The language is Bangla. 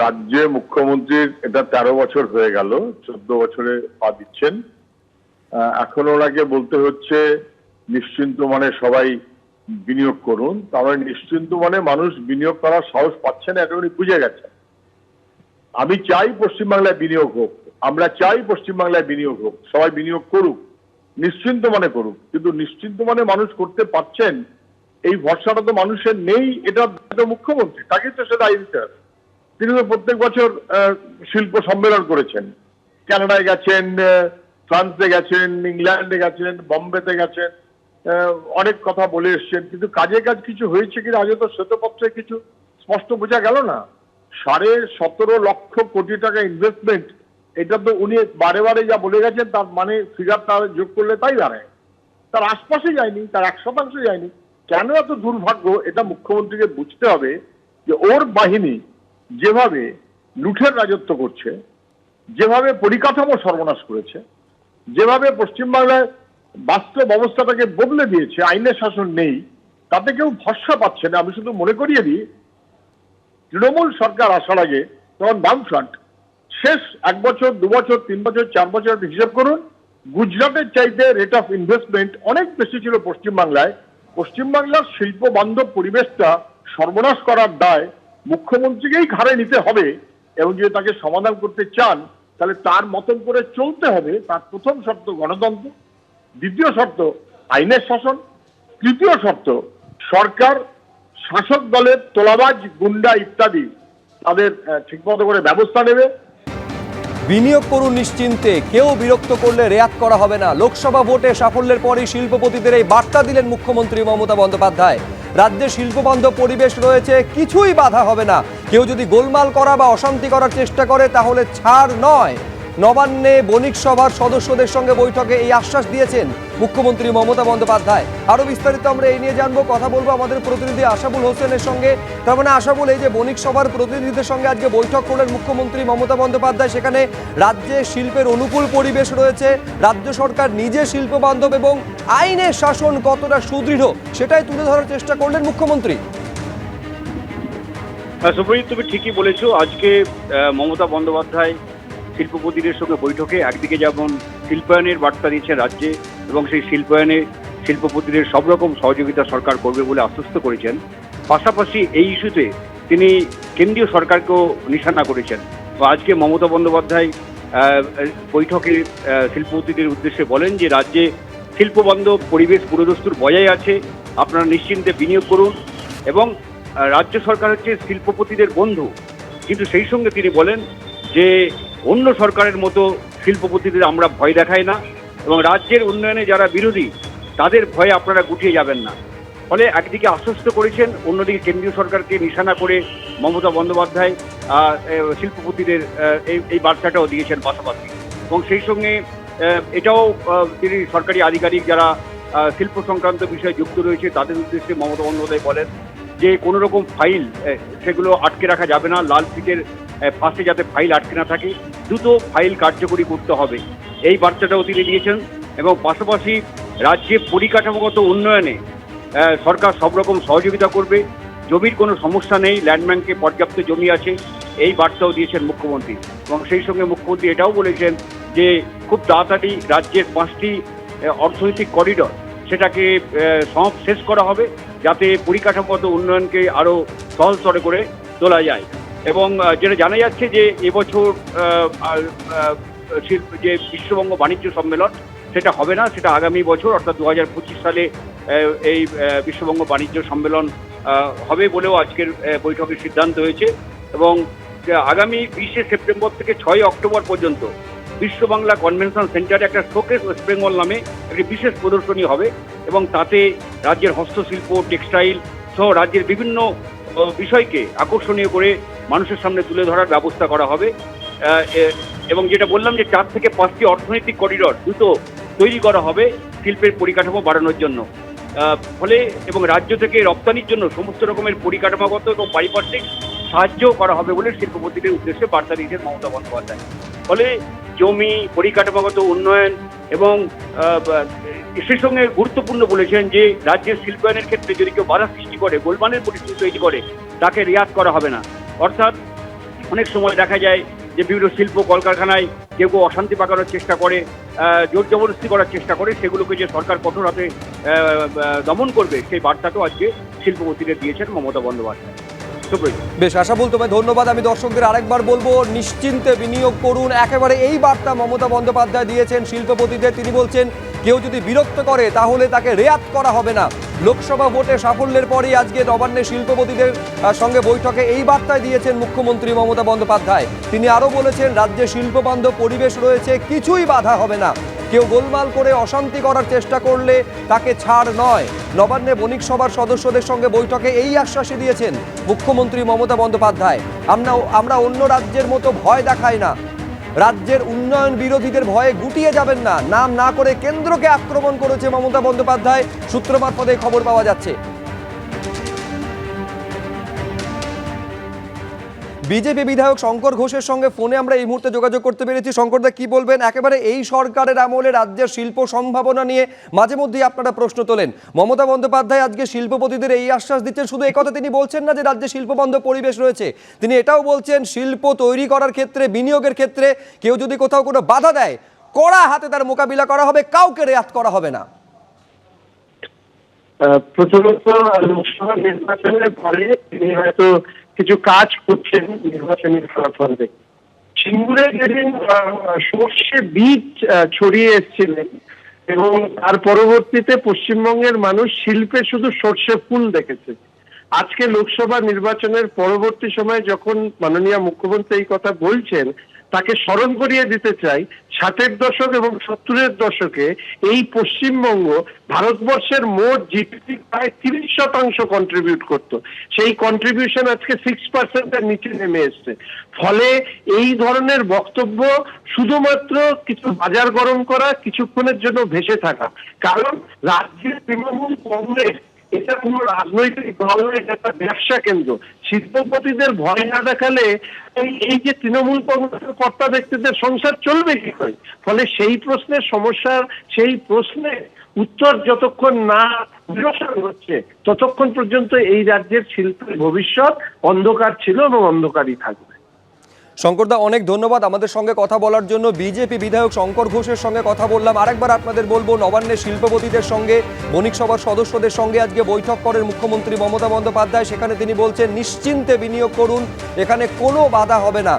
রাজ্যে মুখ্যমন্ত্রীর, এটা তেরো বছর হয়ে গেল, চোদ্দ বছরে পা দিচ্ছেন। এখন ওনাকে বলতে হচ্ছে, নিশ্চিন্ত মানে সবাই বিনিয়োগ করুন। তারপরে নিশ্চিন্ত মানে মানুষ বিনিয়োগ করার সাহস পাচ্ছে না এটা বুঝে গেছে। আমি চাই পশ্চিমবাংলায় বিনিয়োগ হোক, আমরা চাই পশ্চিমবাংলায় বিনিয়োগ হোক, সবাই বিনিয়োগ করুক, নিশ্চিন্ত মানে করুক। কিন্তু নিশ্চিন্ত মানে মানুষ করতে পারছেন, এই ভরসাটা তো মানুষের নেই, এটা মুখ্যমন্ত্রী তাকে তো সে দায়ী দিতে হবে। তিনি তো প্রত্যেক বছর শিল্প সম্মেলন করেছেন। কানাডায় গেছেন ফ্রান্সে গেছেন, ইংল্যান্ডে গেছেন, বম্বেতে গেছেন অনেক কথা বলে এসছেন। কিন্তু কাজে কাজ কিছু হয়েছে কিনা আগে তো শ্বেতপত্রে কিছু স্পষ্ট বোঝা গেল না। সাড়ে সতেরো লক্ষ কোটি টাকা ইনভেস্টমেন্ট এটা তো উনি বারে বারে যা বলে গেছেন, তার মানে ফিগার তার যোগ করলে তাই দাঁড়ায়। তার আশপাশে যায়নি, তার এক শতাংশ যায়নি। কেন এত দুর্ভাগ্য? এটা মুখ্যমন্ত্রীকে বুঝতে হবে যে ওর বাহিনী যেভাবে লুঠের রাজত্ব করছে, যেভাবে পরিকাঠামো সর্বনাশ করেছে, যেভাবে পশ্চিমবাংলায় বাস্তব অবস্থাটাকে বদলে দিয়েছে, আইনের শাসন নেই, তাতে কেউ ভরসা পাচ্ছে না। আমি শুধু মনে করিয়ে দিই, তৃণমূল সরকার আসার আগে তখন বামফ্রন্ট শেষ এক বছর, দু বছর, তিন বছর, চার বছর হিসাব করুন, গুজরাটের চাইতে রেট অফ ইনভেস্টমেন্ট অনেক বেশি ছিল পশ্চিমবাংলায়। পশ্চিমবাংলার শিল্প বান্ধব পরিবেশটা সর্বনাশ করার দায় মুখ্যমন্ত্রীকেই ঘাড়ে নিতে হবে এবং যদি তাকে সমাধান করতে চান, তাহলে তার মতন করে চলতে হবে। তার প্রথম শর্ত গণতন্ত্র, দ্বিতীয় শর্ত আইনের শাসন, তৃতীয় শর্ত সরকার, শাসক দলের তোলাবাজ, গুন্ডা ইত্যাদি তাদের ঠিকমতো করে ব্যবস্থা নেবে। বিনিয়োগ করুন নিশ্চিন্তে। কেউ বিরক্ত করলে রেয়াত করা হবে না। লোকসভা ভোটে সাফল্যের পরই শিল্পপতিদের এই বার্তা দিলেন মুখ্যমন্ত্রী মমতা বন্দ্যোপাধ্যায়। রাজ্যে শিল্পবান্ধব পরিবেশ রয়েছে, কিছুই বাধা হবে না। কেউ যদি গোলমাল করা বা অশান্তি করার চেষ্টা করে, তাহলে ছাড় নয়। নবান্নে বণিক সভার সদস্যদের সঙ্গে বৈঠকে এই আশ্বাস দিয়েছেন মুখ্যমন্ত্রী মমতা বন্দ্যোপাধ্যায়। আরও বিস্তারিত আমরা এই নিয়ে জানব, কথা বলব আমাদের প্রতিনিধি আশাবুল হোসেনের সঙ্গে। তার মানে আশাবুল, এই যে বণিক সভার প্রতিনিধিদের সঙ্গে আজকে বৈঠক করলেন মুখ্যমন্ত্রী মমতা বন্দ্যোপাধ্যায়, সেখানে রাজ্যে শিল্পের অনুকূল পরিবেশ রয়েছে, রাজ্য সরকার নিজে শিল্প বান্ধব এবং আইনের শাসন কতটা সুদৃঢ়, সেটাই তুলে ধরার চেষ্টা করলেন মুখ্যমন্ত্রী। হ্যাঁ সুপ্রজিৎ, তুমি ঠিকই বলেছ, আজকে মমতা বন্দ্যোপাধ্যায় শিল্পপতিদের সঙ্গে বৈঠকে একদিকে যেমন শিল্পায়নের বার্তা দিয়েছে রাজ্যে এবং সেই শিল্পায়নে শিল্পপতিদের সব রকম সহযোগিতা সরকার করবে বলে আশ্বস্ত করেছেন, পাশাপাশি এই ইস্যুতে তিনি কেন্দ্রীয় সরকারকেও নিশানা করেছেন। আজকে মমতা বন্দ্যোপাধ্যায় বৈঠকে শিল্পপতিদের উদ্দেশ্যে বলেন যে রাজ্যে শিল্পবান্ধব পরিবেশ পুরোদস্তুর বজায় আছে, আপনারা নিশ্চিন্তে বিনিয়োগ করুন এবং রাজ্য সরকার হচ্ছে শিল্পপতিদের বন্ধু। কিন্তু সেই সঙ্গে তিনি বলেন যে অন্য সরকারের মতো শিল্পপতিদের আমরা ভয় দেখাই না এবং রাজ্যের উন্নয়নে যারা বিরোধী, তাদের ভয়ে আপনারা গুটিয়ে যাবেন না। ফলে একদিকে আশ্বস্ত করেছেন, অন্যদিকে কেন্দ্রীয় সরকারকে নিশানা করে মমতা বন্দ্যোপাধ্যায় শিল্পপতিদের এই এই বার্তাটাও দিয়েছেন পাশাপাশি। এবং সেই সঙ্গে এটাও তিনি সরকারি আধিকারিক যারা শিল্প সংক্রান্ত বিষয়ে যুক্ত রয়েছে, তাদের উদ্দেশ্যে মমতা বন্দ্যোপাধ্যায় বলেন যে, কোনো রকম ফাইল সেগুলো আটকে রাখা যাবে না, লাল ফিটের ফাঁসে যাতে ফাইল আটকে না থাকে। দ্রুত ফাইল কার্যকরী করতে হবে। এই বার্তাটাও তিনি দিয়েছেন এবং পাশাপাশি রাজ্যে পরিকাঠামোগত উন্নয়নে সরকার সব রকম সহযোগিতা করবে। জমির কোনো সমস্যা নেই ল্যান্ড ব্যাংকে পর্যাপ্ত জমি আছে, এই বার্তাও দিয়েছেন মুখ্যমন্ত্রী। এবং সেই সঙ্গে মুখ্যমন্ত্রী এটাও বলেছেন যে, খুব তাড়াতাড়ি রাজ্যের পাঁচটি অর্থনৈতিক করিডর সেটাকে শেষ করা হবে, যাতে পরিকাঠামোগত উন্নয়নকে আরও সহজতর করে তোলা যায়। এবং যেটা জানা যাচ্ছে যে এবছর যে বিশ্ববঙ্গ বাণিজ্য সম্মেলন সেটা হবে না সেটা আগামী বছর অর্থাৎ দু হাজার পঁচিশ সালে এই বিশ্ববঙ্গ বাণিজ্য সম্মেলন হবে বলেও আজকের আহ, বৈঠকে সিদ্ধান্ত হয়েছে এবং আগামী বিশে সেপ্টেম্বর থেকে ছয় অক্টোবর পর্যন্ত বিশ্ব বাংলা কনভেনশন সেন্টারে একটা শোকেস ওয়েস্ট বেঙ্গল নামে একটি বিশেষ প্রদর্শনী হবে এবং তাতে রাজ্যের হস্তশিল্প টেক্সটাইল সহ রাজ্যের বিভিন্ন বিষয়কে আকর্ষণীয় করে মানুষের সামনে তুলে ধরার ব্যবস্থা করা হবে। এবং যেটা বললাম যে চার থেকে পাঁচটি অর্থনৈতিক করিডর দ্রুত তৈরি করা হবে শিল্পের পরিকাঠামো বাড়ানোর জন্য। ফলে এবং রাজ্য থেকে রপ্তানির জন্য সমস্ত রকমের পরিকাঠামোগত এবং পারিপার্শ্বিক সাহায্য করা হবে বলে শিল্পপতিদের উদ্দেশ্যে বার্তা দিয়েছেন মমতা বন্দ্যোপাধ্যায়। ফলে জমি, পরিকাঠামোগত উন্নয়ন এবং সেই সঙ্গে গুরুত্বপূর্ণ বলেছেন যে রাজ্যের শিল্পায়নের ক্ষেত্রে যদি কেউ বাধা সৃষ্টি করে, গোলমালের পরিস্থিতি তৈরি করে, তাকে রিয়াজ করা হবে না। অর্থাৎ অনেক সময় দেখা যায় যে বিভিন্ন শিল্প কলকারখানায় কেউ কেউ অশান্তি পাকানোর চেষ্টা করে জোর জবরদস্তি করার চেষ্টা করে, সেগুলোকে যে সরকার কঠোর হাতে দমন করবে, সেই বার্তাটাও আজকে শিল্পপতিদের দিয়েছেন মমতা বন্দ্যোপাধ্যায়। বেশ আশাবুল তোমায় ধন্যবাদ। আমি দর্শকদের আরেকবার বলব, নিশ্চিন্তে বিনিয়োগ করুন। একেবারে এই বার্তা মমতা বন্দ্যোপাধ্যায় দিয়েছেন শিল্পপতিদের। তিনি বলছেন, কেউ যদি বিরক্ত করে, তাহলে তাকে রেয়াত করা হবে না। লোকসভা ভোটে সাফল্যের পরই আজকে নবান্নে শিল্পপতিদের সঙ্গে বৈঠকে এই বার্তায় দিয়েছেন মুখ্যমন্ত্রী মমতা বন্দ্যোপাধ্যায়। তিনি আরও বলেছেন, রাজ্যে শিল্পবান্ধব পরিবেশ রয়েছে, কিছুই বাধা হবে না। কেউ গোলমাল করে অশান্তি করার চেষ্টা করলে তাকে ছাড় নয়। নবান্নে বণিক সভার সদস্যদের সঙ্গে বৈঠকে এই আশ্বাসই দিয়েছেন মুখ্যমন্ত্রী মমতা বন্দ্যোপাধ্যায়। আমরা আমরা অন্য রাজ্যের মতো ভয় দেখাই না। রাজ্যের উন্নয়ন বিরোধীদের ভয়ে গুটিয়ে যাবেন না। নাম না করে কেন্দ্রকে আক্রমণ করেছে মমতা বন্দ্যোপাধ্যায়। সূত্র পদে খবর পাওয়া যাচ্ছে। বিজেপি বিধায়ক শঙ্কর ঘোষের সঙ্গে ফোনে আমরা এই মুহূর্তে যোগাযোগ করতে পেরেছি। শঙ্করদা, কি বলবেন? একেবারে এই সরকারের আমলে রাজ্যের শিল্প সম্ভাবনা নিয়ে মাঝে মধ্যেই আপনারা প্রশ্ন তোলেন। মমতা বন্দ্যোপাধ্যায় আজকে শিল্পপতিদের এই আশ্বাস দিচ্ছেন। শুধু একথা তিনি বলছেন না যে রাজ্যে শিল্পবন্ধ পরিবেশ রয়েছে। তিনি এটাও বলছেন, শিল্প তৈরি করার ক্ষেত্রে, বিনিয়োগের ক্ষেত্রে কেউ যদি কোথাও কোনো বাধা দেয়, কড়া হাতে তার মোকাবিলা করা হবে, কাউকে রেয়াত করা হবে না। প্রথমত লোকসভা নির্বাচনের পরে তিনি হয়তো কিছু কাজ করছেন, নির্বাচনের ফলাফল। দেখে সিঙ্গুরে যেদিন সর্ষে বীজ ছড়িয়ে এসেছিলেন এবং তার পরবর্তীতে পশ্চিমবঙ্গের মানুষ শিল্পে শুধু সর্ষে ফুল দেখেছে। আজকে লোকসভা নির্বাচনের পরবর্তী সময়ে যখন মাননীয় মুখ্যমন্ত্রী এই কথা বলছেন তাকে স্মরণ করিয়ে দিতে চাই, ষাটের দশক এবং সত্তরের দশকে এই পশ্চিমবঙ্গ ভারতবর্ষের মোট জিডিপি প্রায় তিরিশ শতাংশ কন্ট্রিবিউট করত। সেই কন্ট্রিবিউশন আজকে সিক্স পার্সেন্টের নিচে নেমে এসছে। ফলে এই ধরনের বক্তব্য শুধুমাত্র কিছু বাজার গরম করা, কিছুক্ষণের জন্য ভেসে থাকা। কারণ রাজ্যের তৃণমূল কংগ্রেস এটা কোনো রাজনৈতিক দল নয়, এটা একটা ব্যবসা কেন্দ্র। শিল্পপতিদের ভয় না দেখালে এই যে তৃণমূল কংগ্রেসের কর্তা ব্যক্তিদের সংসার চলবে কি করে? ফলে সেই প্রশ্নের সমস্যার সেই প্রশ্নে উত্তর যতক্ষণ না নিরসন হচ্ছে, ততক্ষণ পর্যন্ত এই রাজ্যের শিল্পের ভবিষ্যৎ অন্ধকার ছিল এবং অন্ধকারই থাকবে। শঙ্করদা অনেক ধন্যবাদ আমাদের সঙ্গে কথা বলার জন্য। বিজেপি বিধায়ক শঙ্কর ঘোষের সঙ্গে কথা বললাম। আরেকবার আপনাদের বলব, নবান্নের শিল্পপতিদের সঙ্গে, বণিক সভার সদস্যদের সঙ্গে আজকে বৈঠক করেন মুখ্যমন্ত্রী মমতা বন্দ্যোপাধ্যায়। সেখানে তিনি বলছেন, নিশ্চিন্তে বিনিয়োগ করুন, এখানে কোনো বাধা হবে না।